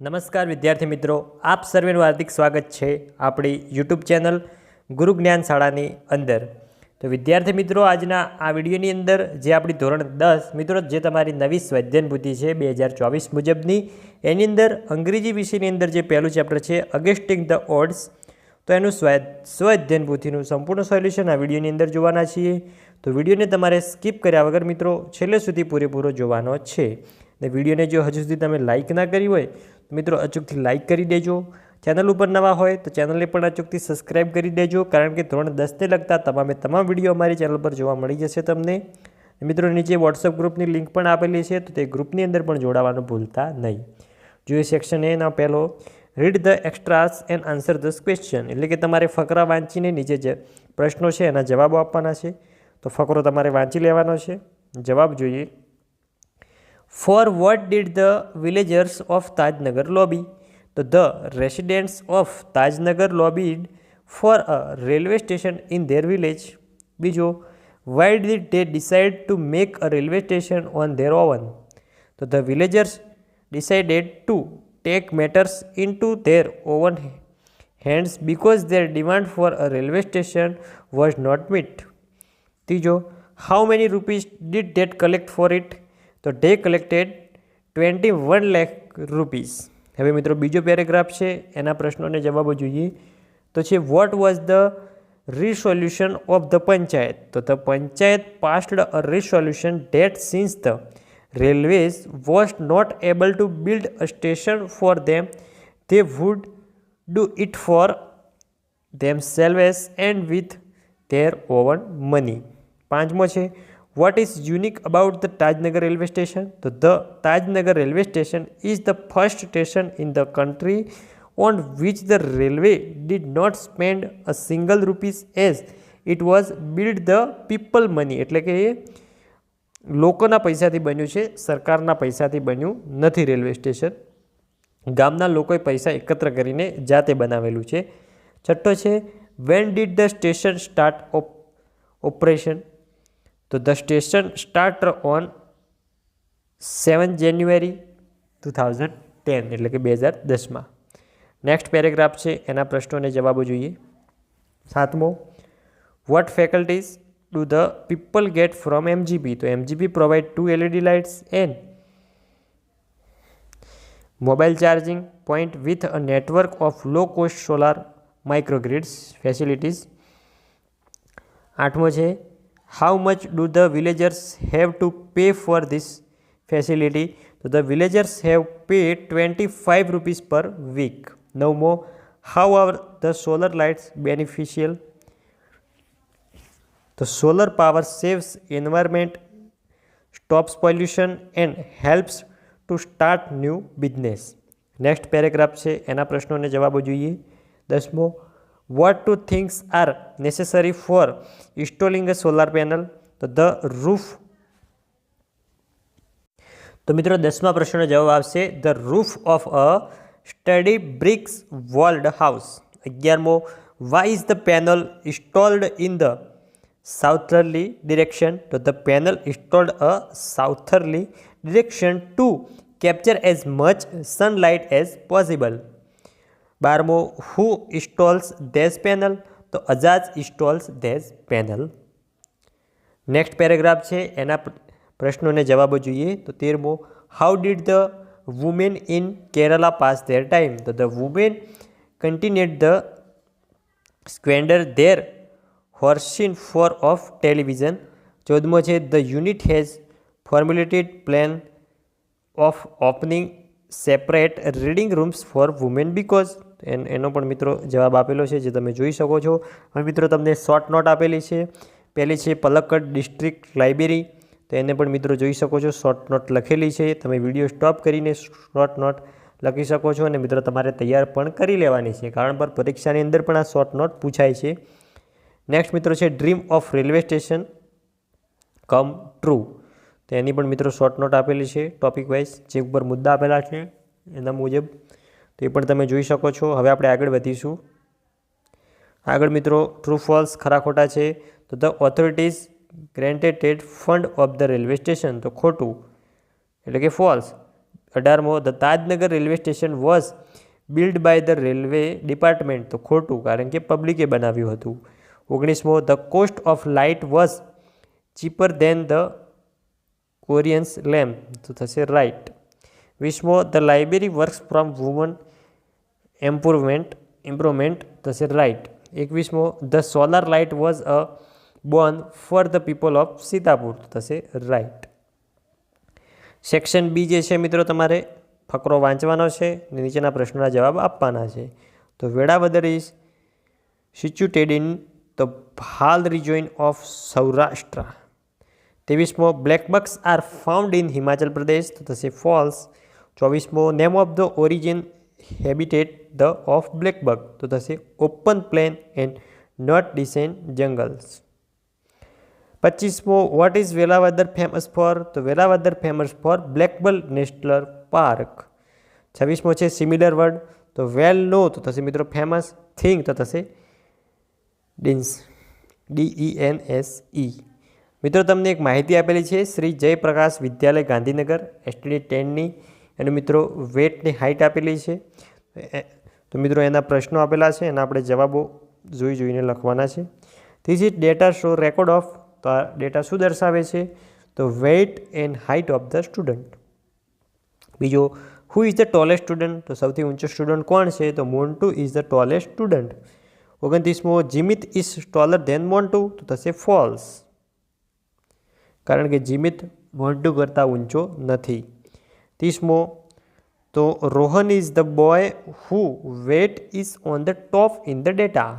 નમસ્કાર વિદ્યાર્થી મિત્રો, આપ સર્વેનું હાર્દિક સ્વાગત છે આપણી યુટ્યુબ ચેનલ ગુરુ જ્ઞાન શાળાની અંદર. તો વિદ્યાર્થી મિત્રો, આજના આ વિડીયોની અંદર જે આપણી ધોરણ દસ, મિત્રો, જે તમારી નવી સ્વૈધ્યન બુદ્ધિ છે બે હજાર ચોવીસ મુજબની, એની અંદર અંગ્રેજી વિષયની અંદર જે પહેલું ચેપ્ટર છે અગેસ્ટિંગ ધ ઓડ્સ તો એનું સ્વ સ્વઅધ્યયન પોથીનું સંપૂર્ણ સોલ્યુશન આ વિડીયોની અંદર જોવાના છીએ. તો વિડીયોને તમારે સ્કીપ કર્યા વગર મિત્રો, છેલ્લે સુધી પૂરેપૂરો જોવાનો છે. ને વિડીયોને જો હજુ સુધી તમે લાઇક ના કરી હોય મિત્રો અચૂકથી લાઇક કરી દેજો. ચેનલ ઉપર નવા હોય તો ચેનલને પણ અચૂકથી સબસ્ક્રાઇબ કરી દેજો, કારણ કે ધોરણ દસને લગતા તમામે તમામ વીડિયો અમારી ચેનલ પર જોવા મળી જશે તમને. મિત્રો, નીચે વોટ્સઅપ ગ્રુપની લિંક પણ આપેલી છે, તો તે ગ્રુપની અંદર પણ જોડાવાનું ભૂલતા નહીં. જોઈએ સેક્શન એના પહેલો. Read the extracts and answer these question એટલે કે તમારે ફકરા વાંચીને નીચે જે પ્રશ્નો છે એના જવાબો આપવાના છે. તો ફકરો તમારે વાંચી લેવાનો છે. જવાબ જોઈએ. for what did the villagers of Tajnagar lobby તો the residents of Tajnagar lobbied for a railway station in their village બીજો why did they decide to make a railway station on their own તો the villagers decided to take matters into their own hands because their demand for a railway station was not met ત્રીજો how many rupees did that collect for it તો they collected twenty one lakh rupees હવે મિત્રો બીજો paragraph છે એના પ્રશ્નોને જવાબો જોઈએ તો છે what was the resolution of the panchayat તો the panchayat passed a resolution that since the railways was not able to build a station for them they would do it for themselves and with their own money પાંચમો છે what is unique about the Tajnagar railway station તો the Tajnagar railway station is the first station in the country on which the railway did not spend a single rupees as it was build the people money એટલે કે એ લોકોના પૈસાથી બન્યું છે, સરકારના પૈસાથી બન્યું નથી રેલવે સ્ટેશન ગામના લોકોએ પૈસા એકત્ર કરીને જાતે બનાવેલું છે. છઠ્ઠો છે when did the station start operation તો the station start on seven January two thousand ten, એટલે કે બે હજાર દસમાં. નેક્સ્ટ પેરેગ્રાફ છે, એના પ્રશ્નોને જવાબો જોઈએ. સાતમો what facilities do the people get from MGP તો MGP provide two LED lights and mobile charging point with a network of low cost solar microgrids facilities આઠમો છે how much do the villagers have to pay for this facility તો the villagers have pay twenty five rupees per week નવમો how are the solar lights beneficial તો solar power saves environment stops pollution and helps to start new business next paragraph છે, એના પ્રશ્નોને જવાબો જોઈએ. દસમો what two things are necessary for installing a solar panel તો the roof તો મિત્રો દસમા પ્રશ્નનો જવાબ આવશે the roof of a sturdy bricks walled house અગિયારમો why is the panel installed in the southerly direction તો the panel installed a southerly direction to capture as much sunlight as possible બારમો who installs these panel તો Ajaz installs these panel next paragraph છે, એના પ્રશ્નોને જવાબો જોઈએ. તો તેરમો how did the women in Kerala pass their time તો the women continued the squander their hours in front of television ચૌદમો છે the unit has formulated plan of opening separate reading rooms for women because એનો પણ મિત્રો જવાબ આપેલો છે, જે તમે જોઈ શકો છો. હવે મિત્રો તમને શોર્ટ નોટ આપેલી છે. પહેલી છે પલક્કડ ડિસ્ટ્રિક્ટ લાઇબ્રેરી તો એને પણ મિત્રો જોઈ શકો છો શોર્ટ નોટ લખેલી છે. તમે વીડિયો સ્ટોપ કરીને શોર્ટ નોટ લખી શકો છો અને મિત્રો તમારે તૈયાર પણ કરી લેવાની છે. કારણ પર પરીક્ષાની અંદર પણ આ શોર્ટ નોટ પૂછાય છે. નેક્સ્ટ મિત્રો છે dream of railway station come true તો એની પણ મિત્રો શોર્ટ નોટ આપેલી છે ટોપિક વાઇઝ જે ઉપર મુદ્દા આપેલા છે, એના મુજબ તો પણ તમે જોઈ શકો છો. હવે આપણે આગળ વધીશું. આગળ મિત્રો ટ્રુ ફોલ્સ ખરા ખોટા છે. તો the authorities granted fund of the railway station તો ખોટું. એટલે કે false અઢારમો the Tajnagar railway station was build by the railway department તો ખોટું, કારણ કે પબ્લિકે બનાવ્યું હતું. ઓગણીસમો the cost of light was cheaper than the kerosene lamp તો થશે right વીસમો the library works from women improvement improvement થશે right એકવીસમો the solar light was a boon for the people of Sitapur. થશે રાઇટ સેક્શન બી જે છે મિત્રો તમારે, ફકરો વાંચવાનો છે અને નીચેના પ્રશ્નોના જવાબ આપવાના છે. તો Velavadar is situated in the Bhal region of Saurashtra ત્રેવીસમો black bucks are found in Himachal Pradesh તો થશે false ચોવીસમો name of the origin habitat the of blackbuck તો થશે open plain and not dense jungles પચીસમો what is Velavadar famous for તો Velavadar famous for blackbuck national park છવ્વીસમો છે similar word તો વેલ નો તો થશે મિત્રો ફેમસ થિંગ તો થશે dense D E N S E મિત્રો તમને એક માહિતી આપેલી છે, શ્રી જયપ્રકાશ વિદ્યાલય ગાંધીનગર એસટીડી ટેનની અને મિત્રો વેટની હાઇટ આપેલી છે. તો મિત્રો એના પ્રશ્નો આપેલા છે એના આપણે જવાબો જોઈ જોઈને લખવાના છે. This is data show record of તો આ ડેટા શું દર્શાવે છે? તો weight and height of the student બીજો who is the tallest student તો સૌથી ઊંચો સ્ટુડન્ટ કોણ છે? તો Montu is the tallest student ઓગણત્રીસમો, Jimit is taller than Montu? તો થશે ફોલ્સ કારણ કે જીમિત મોન્ટુ કરતાં ઊંચો નથી. ત્રીસમો તો Rohan is the boy who weight is on the top in the data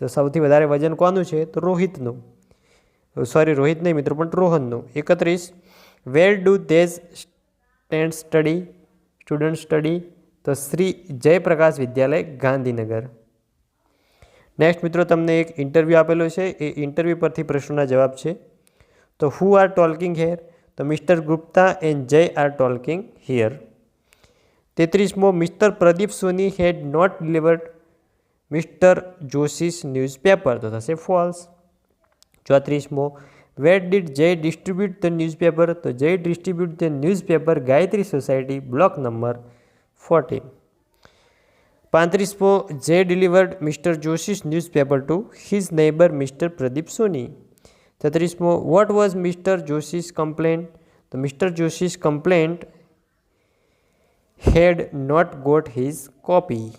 તો સૌથી વધારે વજન કોનું છે તો રોહિતનું સોરી રોહિત નહીં મિત્રો પણ રોહનનું એકત્રીસ where do these stand study student study તો શ્રી જયપ્રકાશ વિદ્યાલય ગાંધીનગર નેક્સ્ટ મિત્રો તમને એક ઇન્ટરવ્યૂ આપેલો છે. એ ઇન્ટરવ્યૂ પરથી પ્રશ્નોના જવાબ છે. તો હુ આર ટોલ્કિંગ હેર તો mister Gupta and Jay are talking here. તેત્રીસમો, mister Pradeep Soni had not delivered mister Joshi's newspaper. તો થશે false. ચોત્રીસમો, where did Jay distribute the newspaper? તો Jay distribute the newspaper, Gayatri society, block number fourteen. પાંત્રીસમો, Jay delivered mister Joshi's newspaper to his neighbour mister Pradeep Soni. છત્રીસમો what was mister Joshi's complaint તો mister Joshi's complaint had not got his copy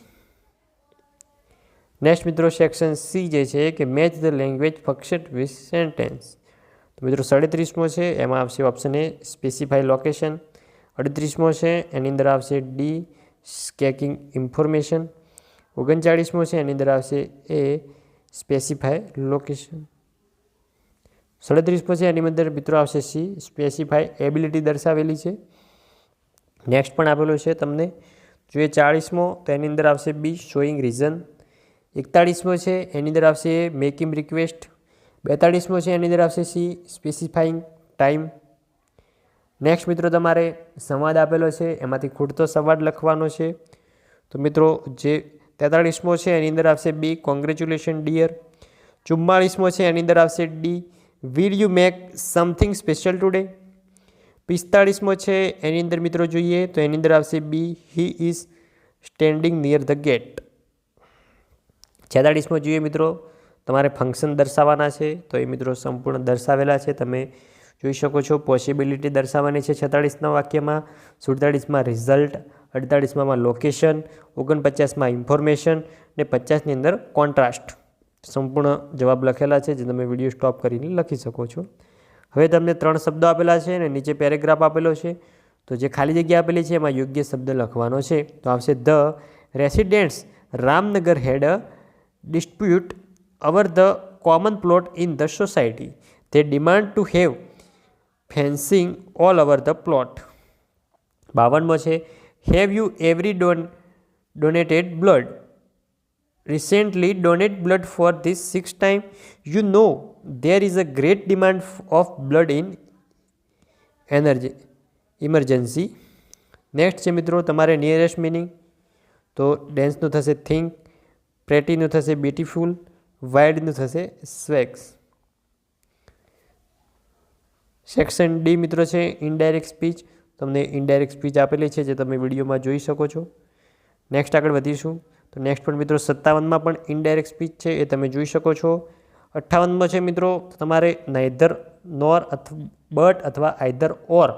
next મિત્રો section C જે છે કે match the language function with sentence તો મિત્રો, સાડત્રીસમો છે, એમાં આવશે ઓપ્શન એ સ્પેસિફાઈ લોકેશન અડત્રીસમો છે, એની અંદર આવશે ડી સ્કેકિંગ ઇન્ફોર્મેશન ઓગણચાળીસમો છે, એની અંદર આવશે એ સ્પેસિફાઈ લોકેશન સાડત્રીસમો છે એની અંદર મિત્રો આવશે સી સ્પેસિફાઈ એબિલિટી દર્શાવેલી છે. નેક્સ્ટ પણ આપેલો છે તમને. જો એ ચાળીસમો, તો એની અંદર આવશે બી શોઈંગ રીઝન એકતાળીસમો છે, એની અંદર આવશે મેકિંગ રિક્વેસ્ટ બેતાળીસમો છે, એની અંદર આવશે સી સ્પેસિફાઈંગ ટાઈમ નેક્સ્ટ મિત્રો તમારે સંવાદ આપેલો છે, એમાંથી ખૂટતો સંવાદ લખવાનો છે. તો મિત્રો જે તેતાળીસમો છે, એની અંદર આવશે બી કોંગ્રેચ્યુલેશન ડિયર ચુમ્માળીસમો છે, એની અંદર આવશે D will you make something special today પિસ્તાળીસમો છે, એની અંદર મિત્રો જોઈએ તો એની અંદર આવશે B he is standing near the gate છેતાળીસમો જોઈએ મિત્રો, તમારે ફંક્શન દર્શાવવાના છે, તો એ મિત્રો સંપૂર્ણ દર્શાવેલા છે, તમે જોઈ શકો છો પોસિબિલિટી દર્શાવવાની છે છેતાળીસના વાક્યમાં, સુડતાળીસમાં રિઝલ્ટ અડતાળીસમાં લોકેશન ઓગણપચાસમાં ઇન્ફોર્મેશન ને પચાસની અંદર કોન્ટ્રાસ્ટ સંપૂર્ણ જવાબ લખેલા છે, જે તમે વીડિયો સ્ટોપ કરીને લખી શકો છો. હવે તમને ત્રણ શબ્દો આપેલા છે અને નીચે પેરેગ્રાફ આપેલો છે. તો જે ખાલી જગ્યા આપેલી છે, એમાં યોગ્ય શબ્દ લખવાનો છે. તો આવશે the residents Ramnagar had a our the common plot in the society. They demand to have fencing all over the plot. બાવનમો છે, have you every done, donated blood? Recently donate blood for this six time you know there is a great demand of blood in energy emergency next છે મિત્રો, તમારે nearest meaning તો ડેન્સનું થશે think પ્રેટીનું થશે beautiful વાઇડનું થશે સ્વેક્સ section D મિત્રો છે indirect speech તમને ઇનડાયરેક્ટ સ્પીચ આપેલી છે, જે તમે વિડીયોમાં જોઈ શકો છો. નેક્સ્ટ આગળ વધીશું. નેક્સ્ટ પણ મિત્રો સત્તાવનમાં પણ ઇનડાયરેક્ટ સ્પીચ છે, એ તમે જોઈ શકો છો. અઠ્ઠાવનમાં છે મિત્રો તમારે નાઇધર નોર અથ બટ અથવા આઈધર ઓર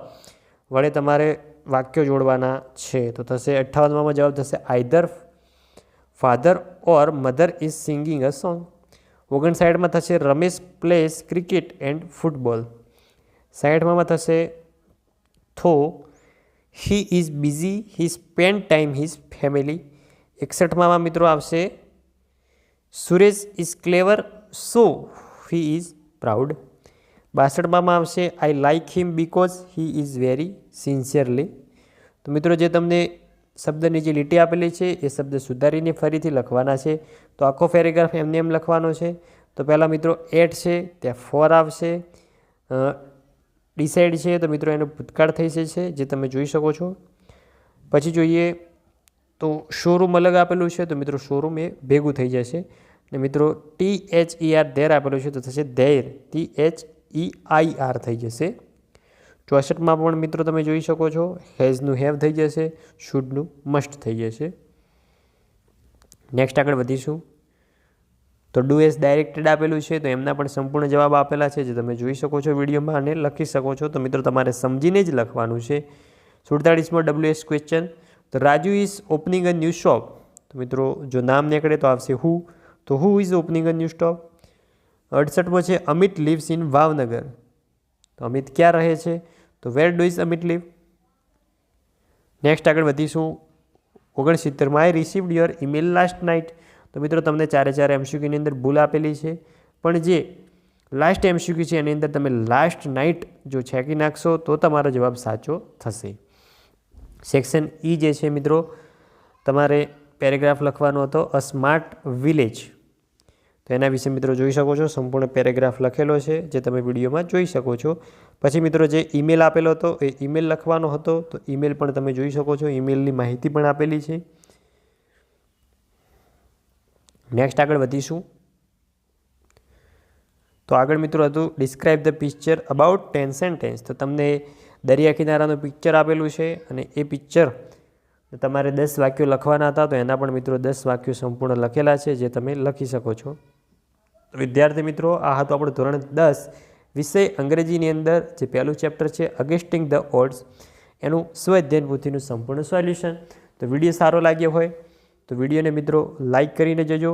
વડે તમારે વાક્યો જોડવાના છે. તો થશે અઠ્ઠાવનમાં જવાબ થશે either father or mother is singing a song ઓગણ ઓગણસાઠમાં થશે Ramesh plays cricket and football સાઠમાં થશે though he is busy he spend time his family એકસઠમાં મિત્રો આવશે. Suresh is clever so he is proud બાસઠમાં આવશે I like him because he is very sincerely તો મિત્રો જે તમને શબ્દની જે લીટી આપેલી છે, એ શબ્દ સુધારીને ફરીથી લખવાના છે. તો આખો પેરેગ્રાફ એમને એમ લખવાનો છે. તો પહેલાં મિત્રો એટ છે, ત્યાં ફોર આવશે. ડિસાઇડ છે, તો મિત્રો એનો ભૂતકાળ થઈ જશે, જે તમે જોઈ શકો છો. પછી જોઈએ તો શોરૂમ અલગ આપેલું છે, તો મિત્રો શોરૂમ એ ભેગું થઈ જશે. ને મિત્રો T H E R there આપેલું છે, તો થશે their. T H E I R થઈ જશે. ચોસઠમાં પણ મિત્રો તમે જોઈ શકો છો હેઝનું હેવ થઈ જશે શુડનું મસ્ટ થઈ જશે. નેક્સ્ટ આગળ વધીશું. તો ડુ એસ ડાયરેક્ટેડ આપેલું છે, તો એમના પણ સંપૂર્ણ જવાબ આપેલા છે, જે તમે જોઈ શકો છો વિડીયોમાં અને લખી શકો છો. તો મિત્રો તમારે સમજીને જ લખવાનું છે. સુડતાળીસમાં ડબલ્યુ એસ ક્વેશ્ચન તો Raju is opening a new shop તો મિત્રો, જો નામ નીકળે તો આવશે હુ તો who is opening a new shop અડસઠમાં છે, અમિત લીવ્સ ઇન ભાવનગર. તો અમિત ક્યાં રહે છે? તો where do is Amit live next આગળ વધીશું. ઓગણસિત્તેરમાં I received your email last night તો મિત્રો, તમને ચારે ચાર એમસીક્યુની અંદર ભૂલ આપેલી છે. પણ જે લાસ્ટ એમસીક્યુ છે, એની અંદર તમે લાસ્ટ નાઇટ જો છેકી નાખશો, તો તમારો જવાબ સાચો થશે. સેક્શન ઈ જે છે મિત્રો, તમારે પેરેગ્રાફ લખવાનો હતો, અ સ્માર્ટ વિલેજ. તો એના વિશે મિત્રો જોઈ શકો છો, સંપૂર્ણ પેરેગ્રાફ લખેલો છે, જે તમે વિડીયોમાં જોઈ શકો છો. પછી મિત્રો જે ઈમેલ આપેલો હતો, એ ઈમેલ લખવાનો હતો, તો ઈમેલ પણ તમે જોઈ શકો છો, ઈમેલની માહિતી પણ આપેલી છે. નેક્સ્ટ આગળ વધીશું. તો આગળ મિત્રો હતું describe the picture about tense and tense તો તમને દરિયા કિનારાનું પિક્ચર આપેલું છે અને એ પિક્ચર તમારે દસ વાક્યો લખવાના હતા, તો એના પણ મિત્રો દસ વાક્યો સંપૂર્ણ લખેલા છે, જે તમે લખી શકો છો. વિદ્યાર્થી મિત્રો, આ હતું આપણું ધોરણ દસ. વિષય અંગ્રેજીની અંદર જે પહેલું ચેપ્ટર છે અગેસ્ટિંગ ધ ઓડ્સ એનું સ્વઅધ્યયન પૂથીનું સંપૂર્ણ સોલ્યુશન તો વીડિયો સારો લાગ્યો હોય, તો વિડીયોને મિત્રો લાઇક કરીને જજો.